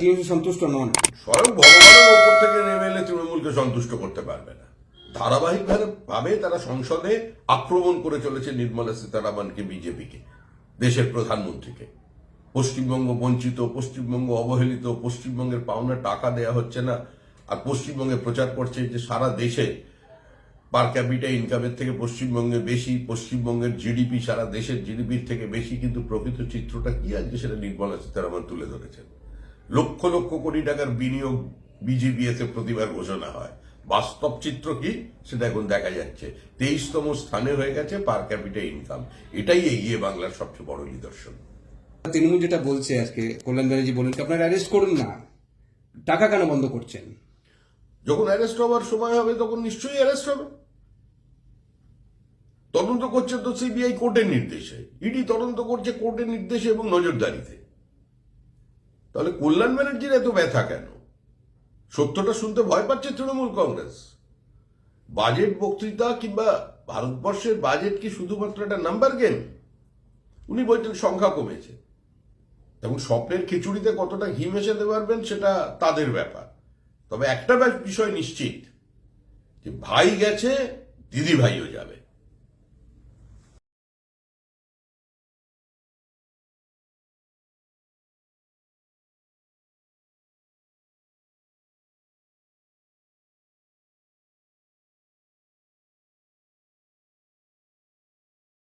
TMC সন্তুষ্ট নন। স্বয়ং ভগবানের ওপর থেকে নেমে এলে তৃণমূলকে সন্তুষ্ট করতে পারবে না। ধারাবাহিকভাবে ভাবে তারা সংসদে আক্রমণ করে চলেছে নির্মলা সীতারামনকে, বিজেপিকে, দেশের প্রধানমন্ত্রীকে। পশ্চিমবঙ্গ বঞ্চিত, পশ্চিমবঙ্গ অবহেলিত, পশ্চিমবঙ্গের পাওনা টাকা দেয়া হচ্ছে না, আর পশ্চিমবঙ্গে প্রচার করছে যে সারা দেশে পার ক্যাপিটা ইনকামের থেকে পশ্চিমবঙ্গে বেশি, পশ্চিমবঙ্গের জিডিপি, সারা দেশের জিডিপির থেকে বেশি, কিন্তু প্রকৃত চিত্রটা কি আজকে সেটা নির্মলা সীতারামন তুলে ধরেছেন। লক্ষ লক্ষ কোটি টাকার বিনিয়োগ বিজিবিএস এ প্রতিবার ঘোষণা হয়। বাস্তব চিত্র কি? সেটা এখন দেখা যাচ্ছে। তেইশতম স্থানে হয়ে গেছে পার ক্যাপিটা ইনকাম। এটাই এগিয়ে বাংলার সবচেয়ে বড় নিদর্শন। তৃণমূল যেটা বলছে আজকে কল্যাণ ব্যানার্জি বলেন আপনারা অ্যারেস্ট করুন না। টাকা কেন বন্ধ করছেন? যখন অ্যারেস্ট হওয়ার সময় হবে তখন নিশ্চয়ই অ্যারেস্ট হবে। তদন্ত করছে তো সিবিআই কোর্টের নির্দেশে। ইডি তদন্ত করছে কোর্টের নির্দেশে এবং নজরদারিতে। তাহলে কল্যাণ ব্যানার্জির এত ব্যথা কেন? সত্যটা শুনতে ভয় পাচ্ছে তৃণমূল কংগ্রেস। বাজেট বক্তৃতা কিংবা ভারতবর্ষের বাজেট কি শুধুমাত্র একটা নাম্বার গেম? উনি বলছেন সংখ্যা কমেছে। এবং স্বপ্নের খিচুড়িতে কতটা ঘি মেশাতে পারবেন সেটা তাদের ব্যাপার। তবে একটা বিষয় নিশ্চিত, যে ভাই গেছে দিদি ভাইও যাবে।